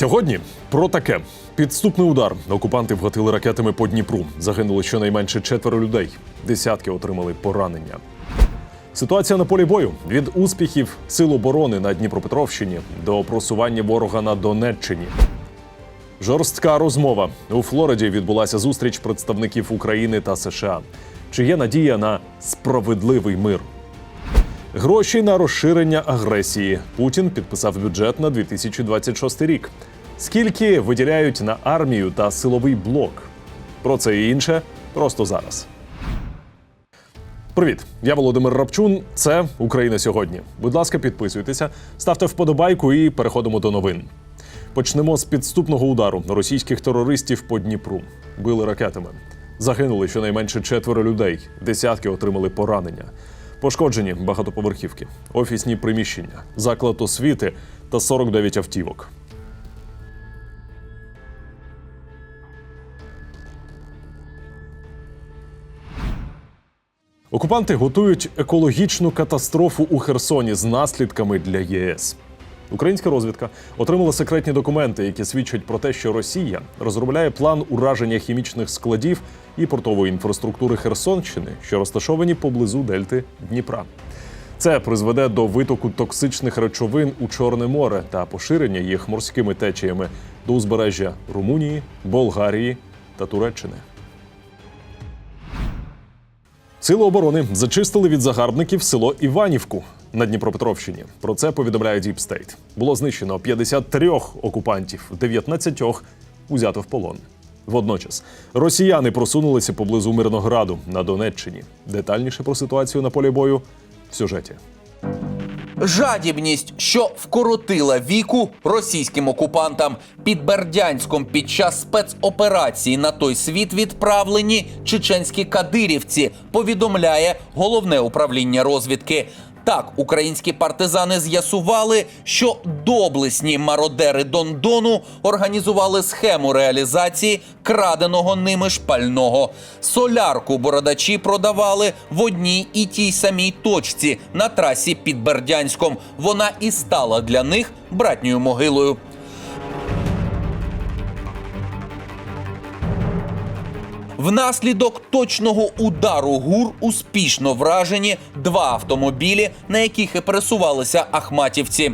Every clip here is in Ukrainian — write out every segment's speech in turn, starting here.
Сьогодні про таке підступний удар. Окупанти вгатили ракетами по Дніпру. Загинули щонайменше четверо людей. Десятки отримали поранення. Ситуація на полі бою від успіхів сил оборони на Дніпропетровщині до просування ворога на Донеччині. Жорстка розмова у Флориді відбулася зустріч представників України та США. Чи є надія на справедливий мир? Гроші на розширення агресії. Путін підписав бюджет на 2026 рік. Скільки виділяють на армію та силовий блок? Про це і інше просто зараз. Привіт, я Володимир Рапчун. Це Україна сьогодні. Будь ласка, підписуйтеся, ставте вподобайку і переходимо до новин. Почнемо з підступного удару російських терористів по Дніпру. Били ракетами. Загинули щонайменше четверо людей, десятки отримали поранення. Пошкоджені багатоповерхівки, офісні приміщення, заклад освіти та 49 автівок. Окупанти готують екологічну катастрофу у Херсоні з наслідками для ЄС. Українська розвідка отримала секретні документи, які свідчать про те, що Росія розробляє план ураження хімічних складів і портової інфраструктури Херсонщини, що розташовані поблизу дельти Дніпра. Це призведе до витоку токсичних речовин у Чорне море та поширення їх морськими течіями до узбережжя Румунії, Болгарії та Туреччини. Сили оборони зачистили від загарбників село Іванівку на Дніпропетровщині. Про це повідомляє State. Було знищено 53 окупантів, 19 узято в полон. Водночас росіяни просунулися поблизу Мирнограду на Донеччині. Детальніше про ситуацію на полі бою в сюжеті. Жадібність, що вкоротила віку російським окупантам під Бердянськом під час спецоперації на той світ відправлені чеченські кадирівці, повідомляє головне управління розвідки. Так, українські партизани з'ясували, що доблесні мародери Дондону організували схему реалізації краденого ними шпального. Солярку бородачі продавали в одній і тій самій точці на трасі під Бердянськом. Вона і стала для них братньою могилою. Внаслідок точного удару гур успішно вражені два автомобілі, на яких і пересувалися ахматівці.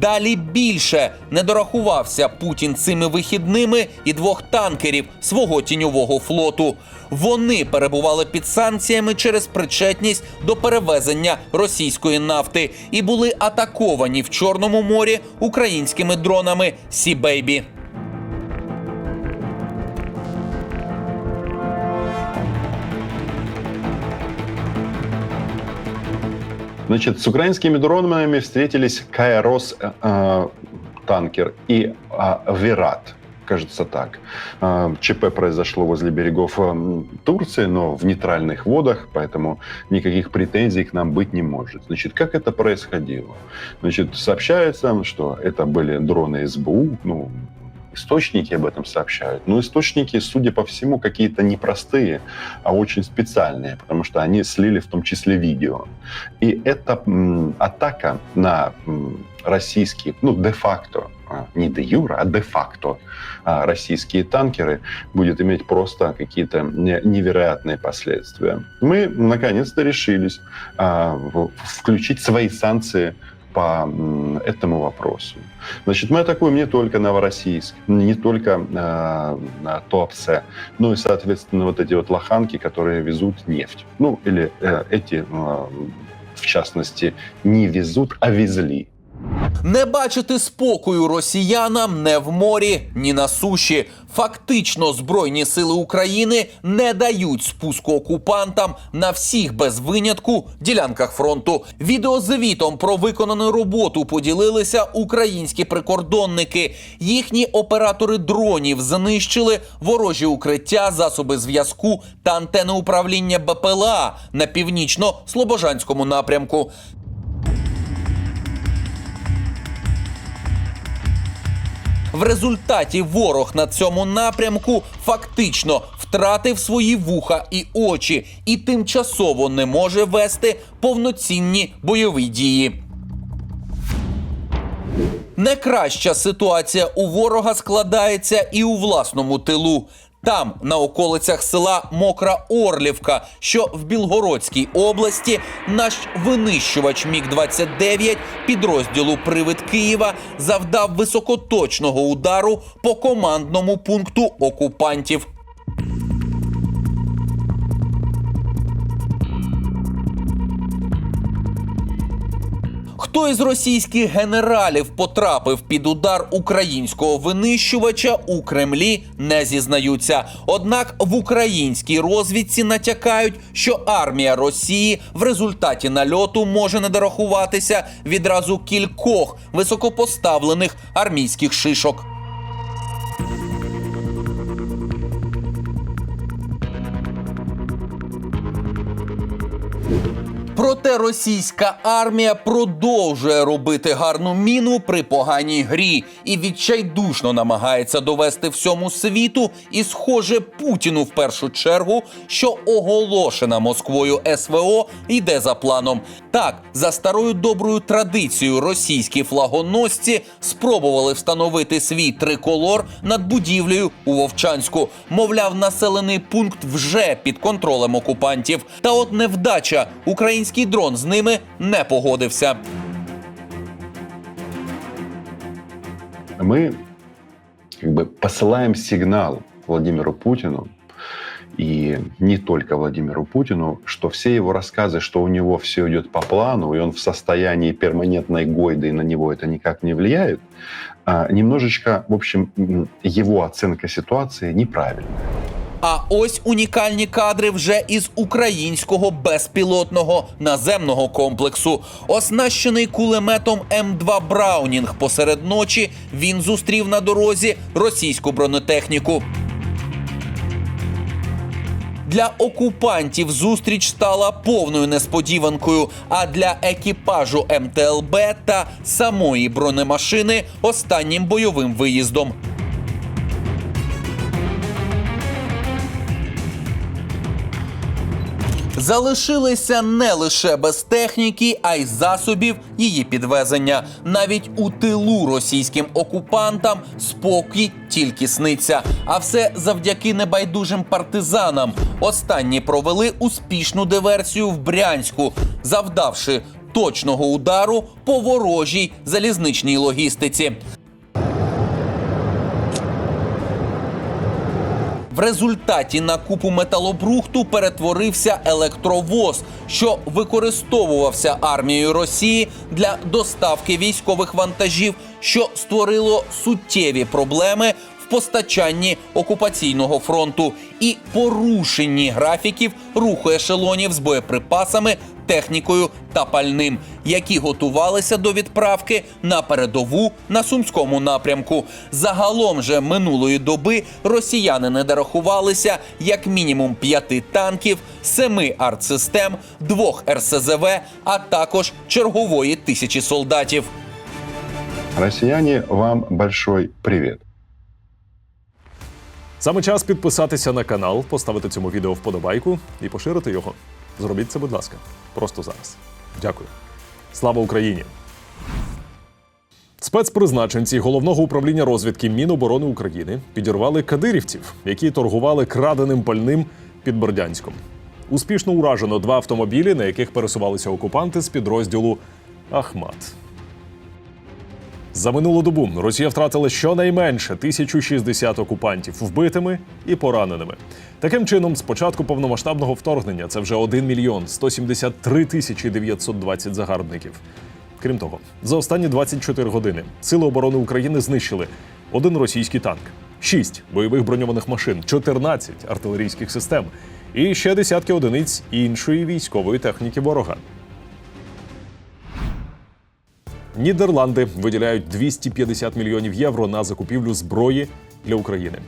Далі більше не дорахувався Путін цими вихідними і двох танкерів свого тіньового флоту. Вони перебували під санкціями через причетність до перевезення російської нафти і були атаковані в Чорному морі українськими дронами Сі-Бейбі. Значит, с украинскими дронами встретились Кайрос э, э, танкер и э, Вират. Кажется так. Э, ЧП произошло возле берегов э, Турции, но в нейтральных водах, поэтому никаких претензий к нам быть не может. Значит, как это происходило? Значит, сообщается, что это были дроны СБУ, ну, источники об этом сообщают. Но источники, судя по всему, какие-то не простые, а очень специальные, потому что они слили в том числе видео. И эта м, атака на м, российские, ну, де-факто, а, не де юра, а де-факто а, российские танкеры будет иметь просто какие-то не- невероятные последствия. Мы наконец-то решились а, включить свои санкции по этому вопросу. Значит, мы атакуем не только Новороссийск, не только э, Туапсе, но и, соответственно, вот эти вот лоханки, которые везут нефть. Ну, или э, эти, э, в частности, не везут, а везли. Не бачити спокою росіянам не в морі, ні на суші. Фактично, збройні сили України не дають спуску окупантам на всіх без винятку ділянках фронту. Відеозвітом про виконану роботу поділилися українські прикордонники. Їхні оператори дронів знищили ворожі укриття, засоби зв'язку та антени управління БПЛА на північно-слобожанському напрямку. В результаті ворог на цьому напрямку фактично втратив свої вуха і очі і тимчасово не може вести повноцінні бойові дії. Не краща ситуація у ворога складається і у власному тилу. Там, на околицях села Мокра Орлівка, що в Білгородській області, наш винищувач Міг-29 підрозділу Привид Києва завдав високоточного удару по командному пункту окупантів. Хто із російських генералів потрапив під удар українського винищувача у Кремлі не зізнаються. Однак в українській розвідці натякають, що армія Росії в результаті нальоту може не дорахуватися відразу кількох високопоставлених армійських шишок. Проте російська армія продовжує робити гарну міну при поганій грі і відчайдушно намагається довести всьому світу, і, схоже, Путіну в першу чергу, що оголошена Москвою СВО йде за планом. Так, за старою доброю традицією, російські флагоносці спробували встановити свій триколор над будівлею у Вовчанську. Мовляв, населений пункт вже під контролем окупантів. Та от невдача Український дрон з ними не погодився. Мы как бы посылаем сигнал Владимиру Путину и не только Владимиру Путину, что все его рассказы, что у него все идет по плану, и он в состоянии перманентной гойды, и на него это никак не влияет, а, немножечко, в общем, м, его оценка ситуации неправильная. А ось унікальні кадри вже із українського безпілотного наземного комплексу. Оснащений кулеметом М2 Браунінг посеред ночі він зустрів на дорозі російську бронетехніку. Для окупантів зустріч стала повною несподіванкою. А для екіпажу МТЛБ та самої бронемашини останнім бойовим виїздом. Залишилися не лише без техніки, а й засобів її підвезення. Навіть у тилу російським окупантам спокій тільки сниться. А все завдяки небайдужим партизанам. Останні провели успішну диверсію в Брянську, завдавши точного удару по ворожій залізничній логістиці. В результаті на купу металобрухту перетворився електровоз, що використовувався армією Росії для доставки військових вантажів, що створило суттєві проблеми постачанні окупаційного фронту і порушенні графіків руху ешелонів з боєприпасами, технікою та пальним, які готувалися до відправки на передову на сумському напрямку. Загалом же минулої доби росіяни не дорахувалися як мінімум п'яти танків, семи артсистем, двох РСЗВ, а також чергової тисячі солдатів. Россияне, вам большой привет. Саме час підписатися на канал, поставити цьому відео вподобайку і поширити його. Зробіть це, будь ласка, просто зараз. Дякую. Слава Україні! Спецпризначенці головного управління розвідки Міноборони України підірвали кадирівців, які торгували краденим пальним під Бердянськом. Успішно уражено два автомобілі, на яких пересувалися окупанти з підрозділу Ахмат. За минулу добу Росія втратила щонайменше 1060 окупантів вбитими і пораненими. Таким чином, з початку повномасштабного вторгнення це вже 1 мільйон 173 тисячі 920 загарбників. Крім того, за останні 24 години Сили оборони України знищили один російський танк, 6 бойових броньованих машин, 14 артилерійських систем і ще десятки одиниць іншої військової техніки ворога. Нідерланди виділяють 250 мільйонів євро на закупівлю зброї для України.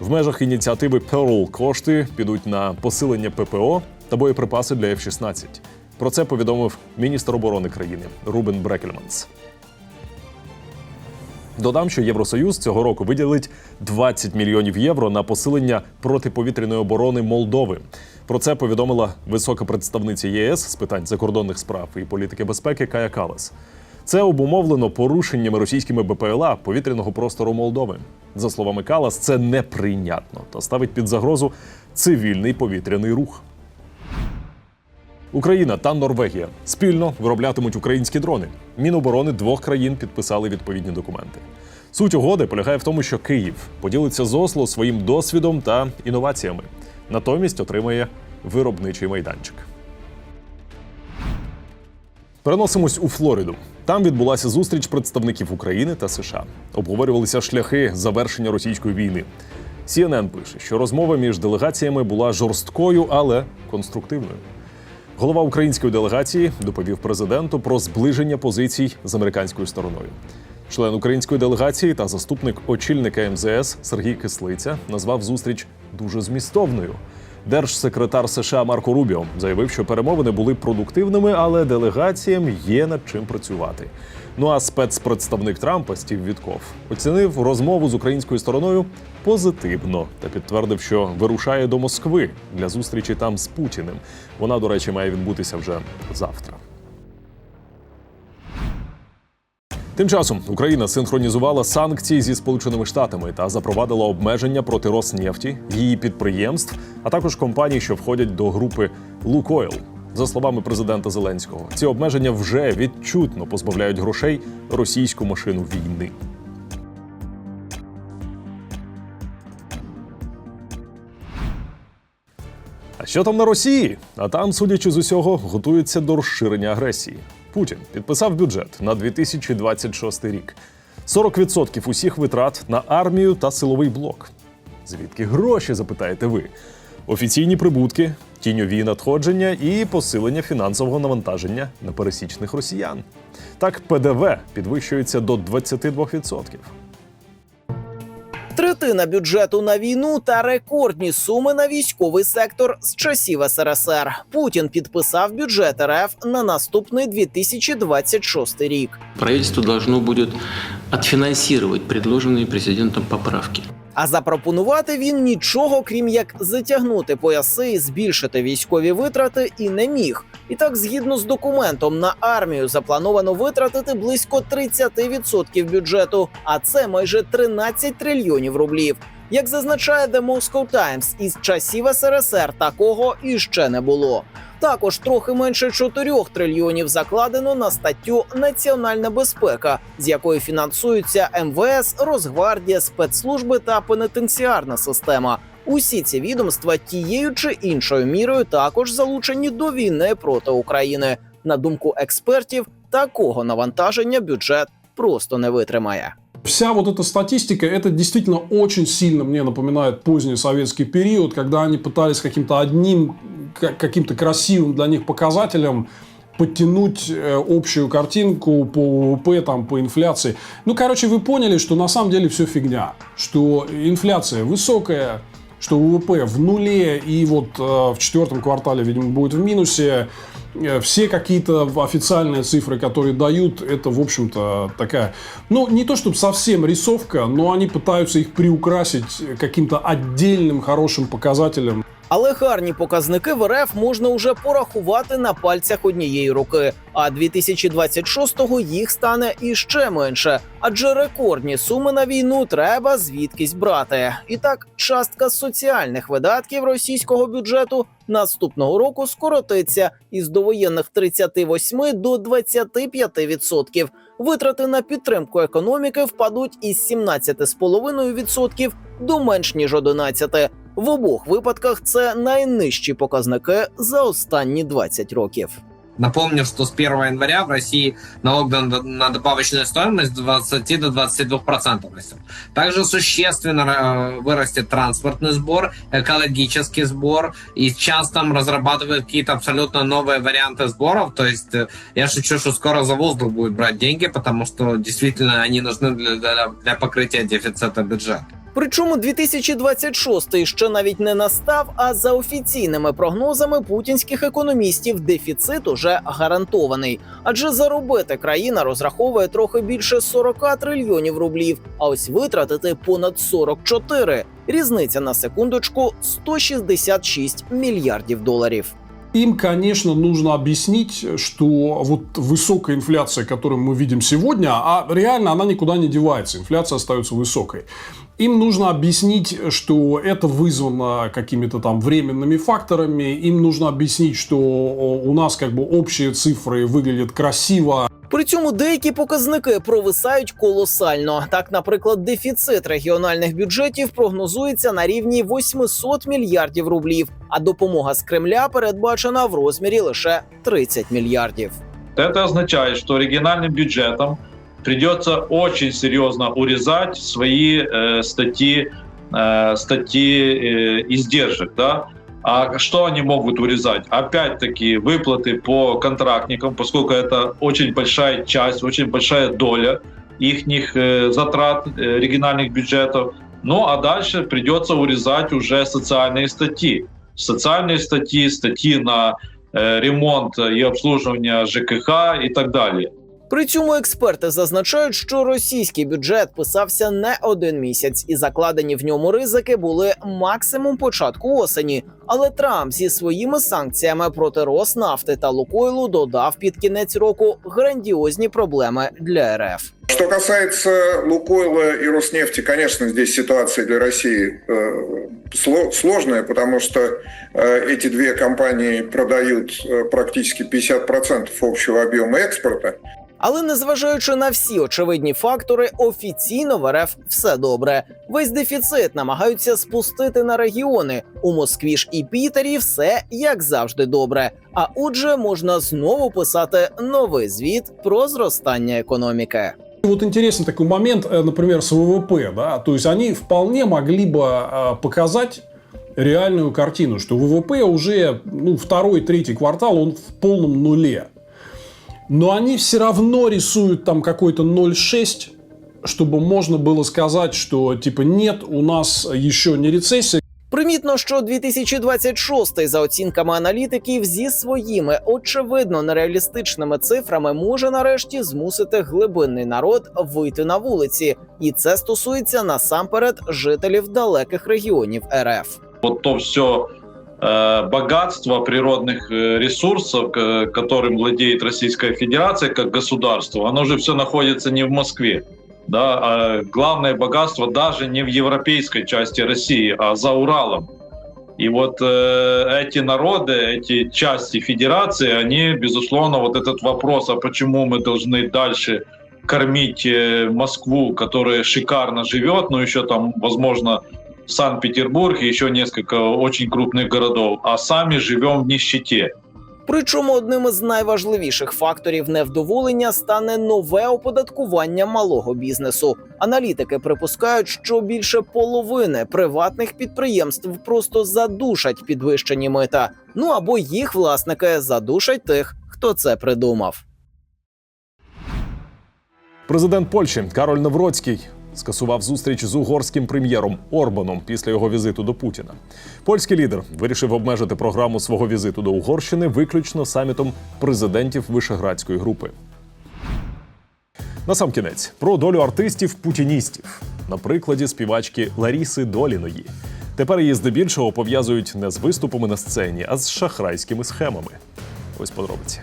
В межах ініціативи Pearl кошти підуть на посилення ППО та боєприпаси для F-16. Про це повідомив міністр оборони країни Рубен Брекельманс. Додам, що Євросоюз цього року виділить 20 мільйонів євро на посилення протиповітряної оборони Молдови. Про це повідомила висока представниця ЄС з питань закордонних справ і політики безпеки Кая Калас. Це обумовлено порушеннями російськими БПЛА повітряного простору Молдови. За словами Калас, це неприйнятно та ставить під загрозу цивільний повітряний рух. Україна та Норвегія спільно вироблятимуть українські дрони. Міноборони двох країн підписали відповідні документи. Суть угоди полягає в тому, що Київ поділиться з Осло своїм досвідом та інноваціями, натомість отримає виробничий майданчик. Переносимось у Флориду. Там відбулася зустріч представників України та США. Обговорювалися шляхи завершення російської війни. CNN пише, що розмова між делегаціями була жорсткою, але конструктивною. Голова української делегації доповів президенту про зближення позицій з американською стороною. Член української делегації та заступник очільника МЗС Сергій Кислиця назвав зустріч дуже змістовною. Держсекретар США Марко Рубіо заявив, що перемовини були продуктивними, але делегаціям є над чим працювати. Ну а спецпредставник Трампа Стів Вітков оцінив розмову з українською стороною позитивно та підтвердив, що вирушає до Москви для зустрічі там з Путіним. Вона, до речі, має відбутися вже завтра. Тим часом Україна синхронізувала санкції зі Сполученими Штатами та запровадила обмеження проти Роснефті, її підприємств, а також компаній, що входять до групи Лукойл. За словами президента Зеленського, ці обмеження вже відчутно позбавляють грошей російську машину війни. Що там на Росії? А там, судячи з усього, готуються до розширення агресії. Путін підписав бюджет на 2026 рік. 40% усіх витрат на армію та силовий блок. Звідки гроші, запитаєте ви? Офіційні прибутки, тіньові надходження і посилення фінансового навантаження на пересічних росіян. Так, ПДВ підвищується до 22%. Третина бюджету на війну та рекордні суми на військовий сектор з часів СРСР. Путін підписав бюджет РФ на наступний 2026 рік. Правительство должно буде відфінансувати предложені президентом поправки. А запропонувати він нічого, крім як затягнути пояси збільшити військові витрати, і не міг. І так, згідно з документом, на армію заплановано витратити близько 30% бюджету, а це майже 13 трильйонів рублів. Як зазначає The Moscow Times, із часів СРСР такого іще не було. Також трохи менше 4 трильйонів закладено на статтю Національна безпека, з якої фінансуються МВС, Росгвардія, спецслужби та пенітенціарна система. Усі ці відомства тією чи іншою мірою також залучені до війни проти України. На думку експертів, такого навантаження бюджет просто не витримає. Вся вот эта статистика, это действительно очень сильно мне напоминает поздний советский период, когда они пытались каким-то одним, ка- каким-то красивым для них показателем подтянуть э, общую картинку по ВВП, там, по инфляции. Ну, короче, вы поняли, что на самом деле все фигня. Что инфляция высокая, что ВВП в нуле и вот э, в четвертом квартале, видимо, будет в минусе. Э, Все какие-то официальные цифры, которые дают, это, в общем-то, такая, ну, не то чтобы совсем рисовка, но они пытаются их приукрасить каким-то отдельным хорошим показателем. Але гарні показники в РФ можна уже порахувати на пальцях однієї руки. А 2026-го їх стане іще менше, адже рекордні суми на війну треба звідкись брати. І так, частка соціальних видатків російського бюджету наступного року скоротиться із довоєнних 38 до 25%. Витрати на підтримку економіки впадуть із 17,5% до менш ніж 11%. В обох випадках це найнижчі показники за останні 20 років. Напомню, что с 1 января в России налог на, на добавочную стоимость с 20 до 22 процентов растет. Также существенно э, вырастет транспортный сбор, экологический сбор, и сейчас там разрабатывают какие-то абсолютно новые варианты сборов. То есть э, я шучу, что скоро за воздух будет брать деньги, потому что действительно они нужны для, для, для покрытия дефицита бюджета. Причому 2026 ще навіть не настав. А за офіційними прогнозами путінських економістів дефіцит уже гарантований. Адже заробити країна розраховує трохи більше 40 трильйонів рублів, а ось витратити понад 44. Різниця на секундочку 166 мільярдів доларів. Им, конечно, нужно объяснить, что вот высокая инфляция, которую мы видим сегодня, а реально она никуда не девается, инфляция остается высокой. Им нужно объяснить, что это вызвано какими-то там временными факторами. Им нужно объяснить, что у нас как бы общие цифры выглядят красиво, При цьому деякі показники провисають колосально. Так, наприклад, дефіцит регіональних бюджетів прогнозується на рівні 800 мільярдів рублів, а допомога з Кремля передбачена в розмірі лише 30 мільярдів. Это означает, что региональным бюджетам придется очень серьезно урезать свои э, статьи, э, статьи э, издержек. Да? А что они могут урезать? Опять-таки выплаты по контрактникам, поскольку это очень большая часть, очень большая доля их затрат э, региональных бюджетов. Ну а дальше придется урезать уже социальные статьи. Социальные статьи, статьи на э, ремонт и обслуживание ЖКХ и так далее. При цьому експерти зазначають, що російський бюджет писався не один місяць, і закладені в ньому ризики були максимум початку осені. Але Трамп зі своїми санкціями проти Роснафти та Лукойлу додав під кінець року грандіозні проблеми для РФ. Что касается Лукойла и Роснефти, конечно, здесь ситуация для России э, сло- сложная, потому что э, эти две компании продают э, практически 50% общего объема экспорта. Але незважаючи на всі очевидні фактори, офіційно в РФ все добре. Весь дефіцит намагаються спустити на регіони. У Москві ж і Пітері все як завжди добре. А отже, можна знову писати новий звіт про зростання економіки. Вот интересный такой момент, э, например, с ВВП, да, то есть они вполне могли бы э, показать реальную картину, что ВВП уже ну, второй, третий квартал, он в полном нуле. Но они все равно рисуют там какой-то 0,6, чтобы можно было сказать, что типа нет, у нас еще не рецессия, Примітно, що 2026 за оцінками аналітиків зі своїми очевидно нереалістичними цифрами може нарешті змусити глибинний народ вийти на вулиці, і це стосується насамперед жителів далеких регіонів РФ. Вот то все богатство природных э, ресурсов, которым владеет Российская Федерация как государство, оно же все находится не в Москве. Да, а главное богатство даже не в европейской части России, а за Уралом. И вот э, эти народы, эти части федерации, они, безусловно, вот этот вопрос, а почему мы должны дальше кормить э, Москву, которая шикарно живет, но еще там, возможно, Санкт-Петербург и еще несколько очень крупных городов, а сами живем в нищете. Причому одним із найважливіших факторів невдоволення стане нове оподаткування малого бізнесу. Аналітики припускають, що більше половини приватних підприємств просто задушать підвищені мита. Ну або їх власники задушать тих, хто це придумав. Президент Польщі Кароль Навроцький скасував зустріч з угорським прем'єром Орбаном після його візиту до Путіна. Польський лідер вирішив обмежити програму свого візиту до Угорщини виключно самітом президентів Вишеградської групи. Насамкінець про долю артистів-путіністів на прикладі співачки Ларіси Доліної. Тепер її здебільшого пов'язують не з виступами на сцені, а з шахрайськими схемами. Ось подробиці.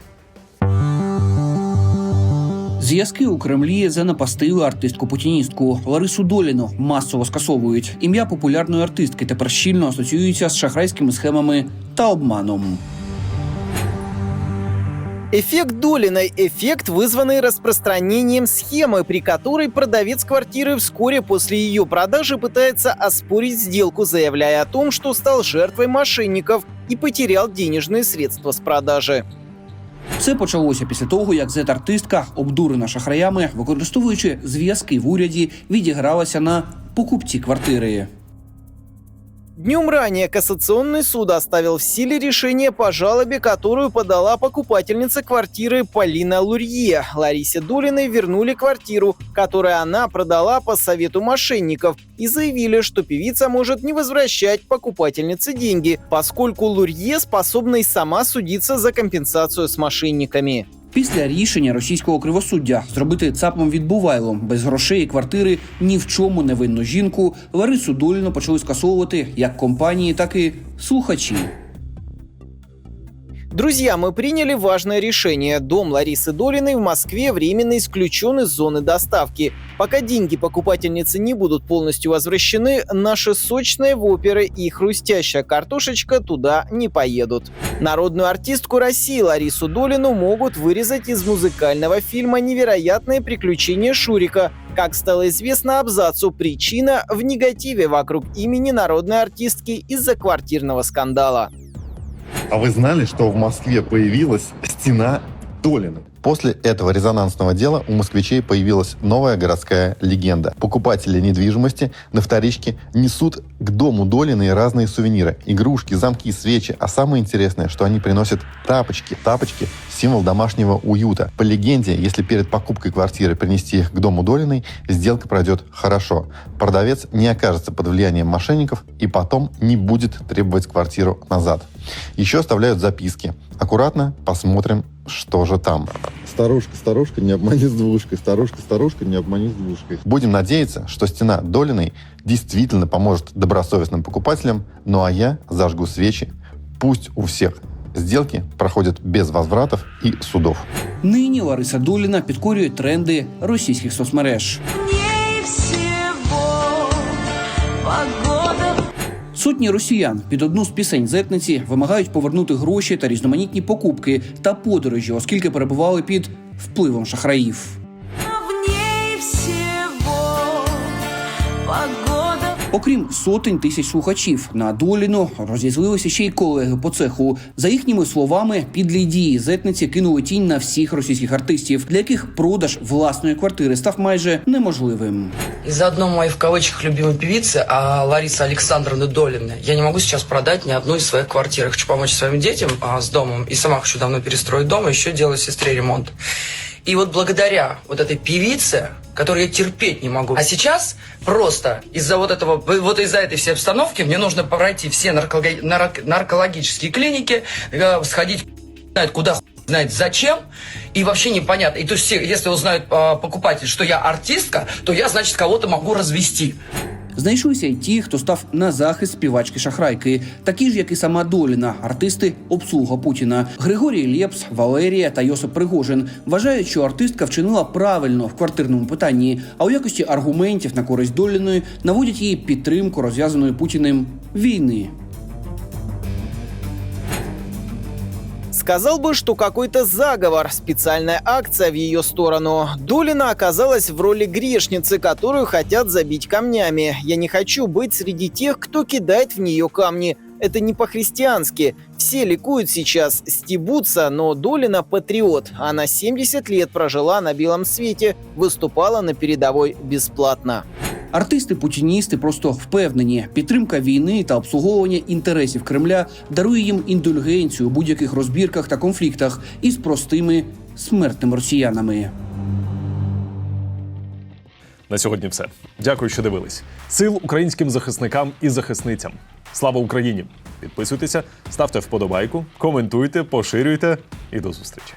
Зв'язки у Кремлі занапастили артистку-путіністку Ларису Доліну масово скасовують. Ім'я популярної артистки тепер щільно асоціюється з шахрайськими схемами та обманом. Эффект Долиной – эффект, вызванный распространением схемы, при которой продавец квартиры вскоре после ее продажи пытается оспорить сделку, заявляя о том, что стал жертвой мошенников и потерял денежные средства с продажи. Все почалося після того, як зет-артистка, обдурена шахраями, використовуючи зв'язки в уряді, відігралася на покупці квартири. Днем ранее Кассационный суд оставил в силе решение по жалобе, которую подала покупательница квартиры Полина Лурье. Ларисе Долиной вернули квартиру, которую она продала по совету мошенников, и заявили, что певица может не возвращать покупательнице деньги, поскольку Лурье способна и сама судиться за компенсацию с мошенниками. Після рішення російського кривосуддя зробити цапом відбувайлом без грошей і квартири ні в чому не винну жінку Ларису Доліну почали скасовувати як компанії, так і слухачі. Друзья, мы приняли важное решение. Дом Ларисы Долиной в Москве временно исключен из зоны доставки. Пока деньги покупательницы не будут полностью возвращены, наши сочные воперы и хрустящая картошечка туда не поедут. Народную артистку России Ларису Долину могут вырезать из музыкального фильма «Невероятные приключения Шурика». Как стало известно абзацу, причина в негативе вокруг имени народной артистки из-за квартирного скандала. А вы знали, что в Москве появилась стена Долина? После этого резонансного дела у москвичей появилась новая городская легенда. Покупатели недвижимости на вторичке несут к дому Долиной разные сувениры. Игрушки, замки, свечи. А самое интересное, что они приносят тапочки. Тапочки – символ домашнего уюта. По легенде, если перед покупкой квартиры принести их к дому Долиной, сделка пройдет хорошо. Продавец не окажется под влиянием мошенников и потом не будет требовать квартиру назад. Еще оставляют записки. Аккуратно посмотрим, что же там. Старушка, старушка, не обмани с двушкой. Старушка, старушка, не обмани с двушкой. Будем надеяться, что стена Долиной действительно поможет добросовестным покупателям, ну а я зажгу свечи. Пусть у всех сделки проходят без возвратов и судов. Нині Лариса Доліна підкорює тренди російських соцмереж. Сотні росіян під одну з пісень зетниці вимагають повернути гроші та різноманітні покупки та подорожі, оскільки перебували під впливом шахраїв. Окрім сотень тисяч слухачів на доліну розізлилися ще й колеги по цеху. За їхніми словами, підлі дії зетниці кинули тінь на всіх російських артистів, для яких продаж власної квартири став майже неможливим. Из-за одной моей в кавычках любимой певицы, а Ларисы Александровны Долиной, я не могу сейчас продать ни одну из своих квартир. Я хочу помочь своим детям а, с домом, и сама хочу давно перестроить дом, и еще делать сестре ремонт. И вот благодаря вот этой певице, которую я терпеть не могу, а сейчас просто из-за вот этого, вот из-за этой всей обстановки мне нужно пройти все нарколога- нарк- наркологические клиники, э, сходить знает куда знает зачем, и вообще непонятно. И то есть, если узнают а, покупатель, что я артистка, то я, значит, кого-то могу развести. Знайшлися й ті, хто став на захист співачки шахрайки, такі ж, як і сама Доліна, артисти обслуга Путіна. Григорій Лєпс, Валерія та Йосип Пригожин вважають, що артистка вчинила правильно в квартирному питанні, а у якості аргументів на користь Доліної наводять її підтримку розв'язаної Путіним війни. Сказал бы, что какой-то заговор, специальная акция в ее сторону. Долина оказалась в роли грешницы, которую хотят забить камнями. Я не хочу быть среди тех, кто кидает в нее камни. Это не по-христиански. Все ликуют сейчас, стебутся, но Долина патриот. Она 70 лет прожила на белом свете, выступала на передовой бесплатно. Артисти-путіністи просто впевнені, підтримка війни та обслуговування інтересів Кремля дарує їм індульгенцію у будь-яких розбірках та конфліктах із простими смертними росіянами. На сьогодні все. Дякую, що дивились. Сил українським захисникам і захисницям. Слава Україні! Підписуйтеся, ставте вподобайку, коментуйте, поширюйте і до зустрічі.